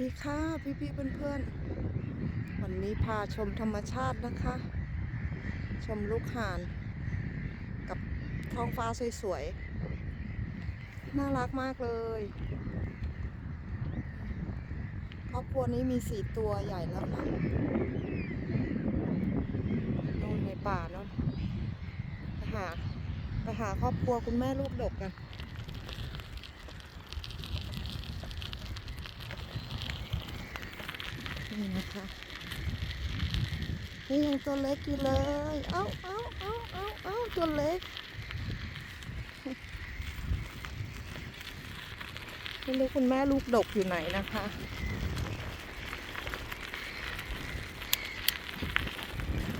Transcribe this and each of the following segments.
ดีค่ะพี่พี่ๆเพื่อนวันนี้พาชมธรรมชาตินะคะ ชมลูกห่าน กับท้องฟ้าสวยๆ น่ารักมากเลยครอบครัวนี้มีสี่ตัวใหญ่แล้วค่ะนู่นในป่าเนาะไปหา ไปหาครอบครัวคุณแม่ลูกดกกัน นี่นะคะนี่ยังตัวเล็กอยู่เลย เอ้าเอ้าเอ้าเอ้าเอ้าตัวเล็กไม่รู้คุณแม่ลูกดกอยู่ไหนนะคะ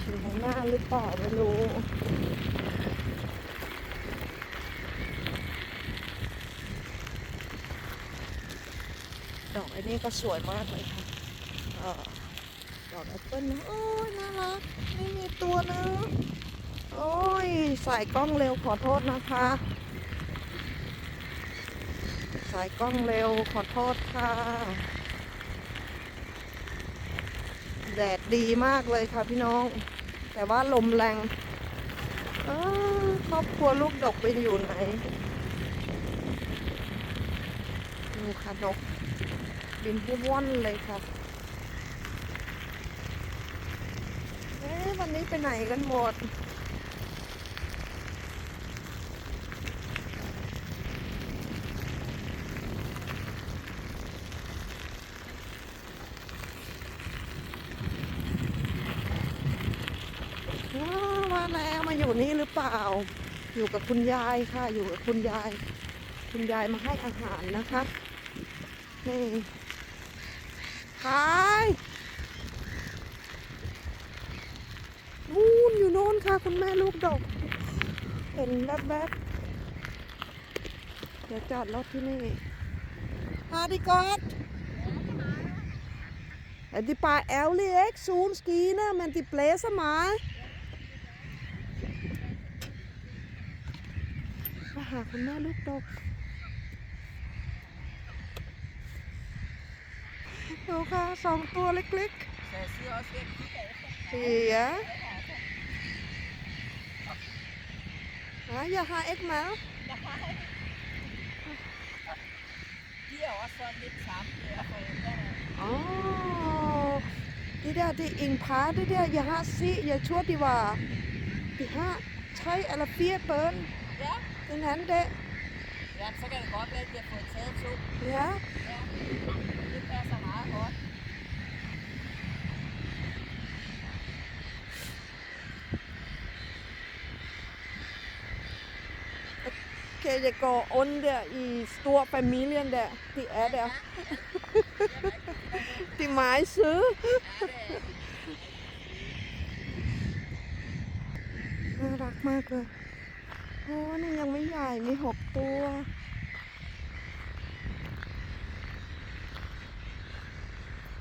อยู่ข้างหน้าหรือเปล่าไม่รู้ดอกไอ้นี่ก็สวยมากเลยค่ะ ดอกแอปเปิ้ลนะโอ้ยน่ารักไม่มีตัวนะ โอ้ยใส่กล้องเร็วขอโทษนะคะ สายกล้องเร็วขอโทษค่ะ แดดดีมากเลยค่ะพี่น้อง แต่ว่าลมแรงครอบครัวลูกดกไปอยู่ไหนดูค่ะนกบินที่ว่อนเลยค่ะ เอ๊ะวั นี้ไปไหนกันหมดว้าวมาแล้วมาอยู่นี่หรือเปล่า อยู่กับคุณยายค่ะ อยู่กับคุณยาย คุณยายมาให้อาหารนะคะ นี่ขาย นู่นอยู่โน่นค่ะ คุณแม่ลูกดก เห็นแวบๆ เดี๋ยวจอดรถที่นี่ฮาดิกอด En die paar ellie ik zo'n skiën met die plezen maar. มาหาคุณแม่ลูกดกดูค่ะสองตัวเล็กๆเสีย อะอย่าหาเอ็กมาอ๋อ die der die in paar die der ja sie ja schon die war die ha ใช้อะไรเปียเปิ้น Ja, ดังนั้นเด็ก ja, så kan det godt være, at de har fået taget to. เนี่ย Ja, det passer meget godt. เคจะก่ออ้นเดียอีตัวแฟมิเลียนเดียที่แอดเดียที่หมายซื้อน่ารักมากเลยโอ้นี่ยังไม่ใหญ่ มีหกตัว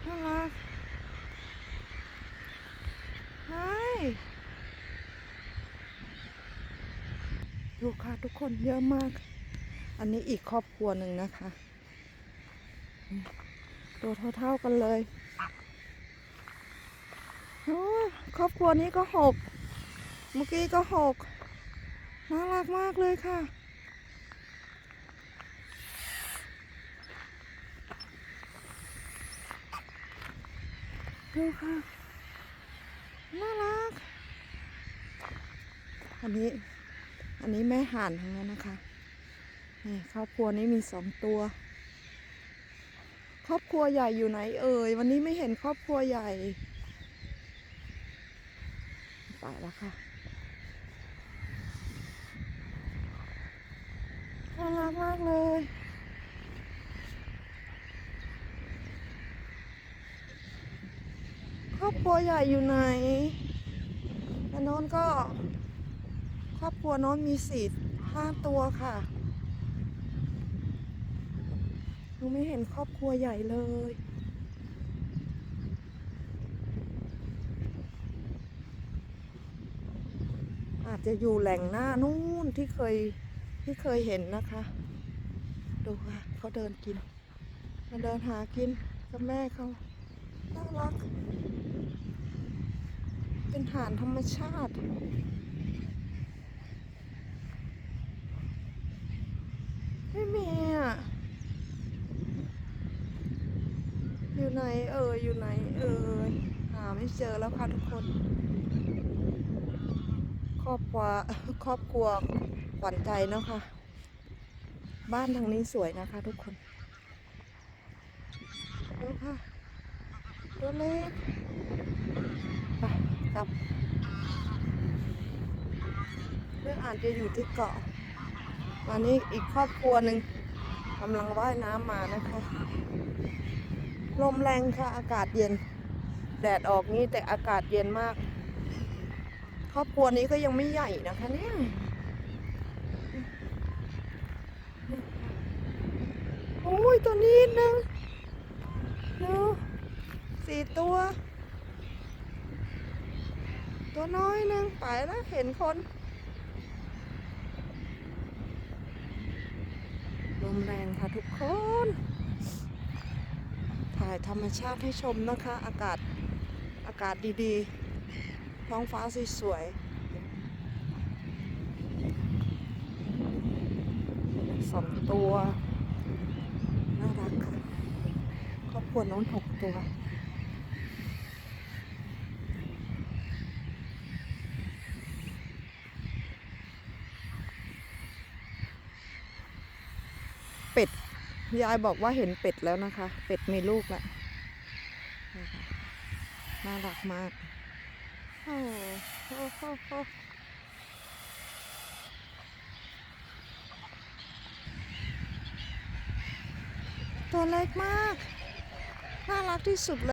น่ารักไฮ ดูค่ะทุกคนเยอะมาก อันนี้อีกครอบครัวหนึ่งนะคะ ตัวเท่าๆกันเลยโอ้ยครอบครัวนี้ก็หก เมื่อกี้ก็หก น่ารักมากเลยค่ะ ดูค่ะ น่ารัก อันนี้ อันนี้แม่ห่านทั้งนั้นนะคะนี่ครอบครัวนี้มีสองตัว ครอบครัวใหญ่อยู่ไหนเอ่ย วันนี้ไม่เห็นครอบครัวใหญ่ไปแล้วค่ะน่ารักมากเลยครอบครัวใหญ่อยู่ไหนอันโน้นก็ ครอบครัวโน้นมีสี่ห้าตัวค่ะหนูไม่เห็นครอบครัวใหญ่เลย อาจจะอยู่แหล่งหน้านู่นที่เคยที่เคยเห็นนะคะ ดูค่ะเขาเดินกิน มาเดินหากินกับแม่เขาน่ารัก เป็นหานธรรมชาติ ไม่มีอะ อยู่ไหนเอออยู่ไหน เออหาไม่ เจอแล้วค่ะทุกคน ครอบครัวครอบครัวขวัญใจเนาะค่ะ บ้านทางนี้สวยนะคะ ทุกคนดูค่ะตัวเล็กไปกลับเรื่องอาจจะอยู่ที่เกาะวันนี้อีกครอบครัวหนึ่งกำลังว่ายน้ำมานะคะ ลมแรงค่ะ อากาศเย็น แดดออกนี้แต่อากาศเย็นมาก ครอบครัวนี้ก็ยังไม่ใหญ่นะคะเนี่ยโอ้ยตัวนี้นึงดูสี่ตัว ตัวน้อยนึงไปแล้วเห็นคนลมแรงค่ะทุกคน ถ่ายธรรมชาติให้ชมนะคะ อากาศากาศดีๆ ท้องฟ้าสวยๆสองตัว น่ารักค่ะครอบครัวน้องหกตัวเป็ดยายบอกว่าเห็นเป็ดแล้วนะคะ เป็ดมีลูกแล้วนี่ค่ะ น่ารักมาก โอ้โหตัวเล็กมาก น่ารักที่สุดเลย